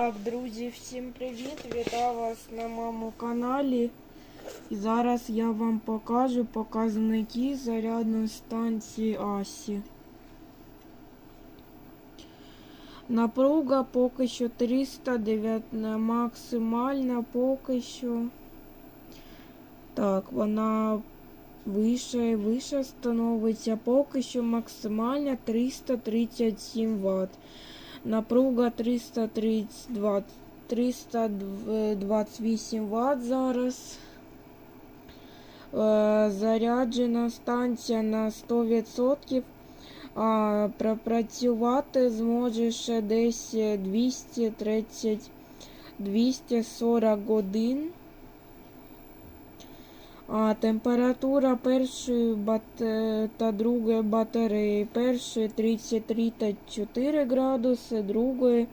Так, друзі, всім привіт! Вітаю вас на моєму каналі. І зараз я вам покажу показники зарядної станції Асі. Напруга поки що 309, максимальна поки що. Так, вона вище і вище становиться. Поки що максимальна 337 Вт. Напруга 332, 328 Вт зараз. Е, Заряджена станція на 100%. А пропрацювати зможе ще десь 230 240 годин. А температура першої та другої батареї. Першої 33 та 4 градуси, другої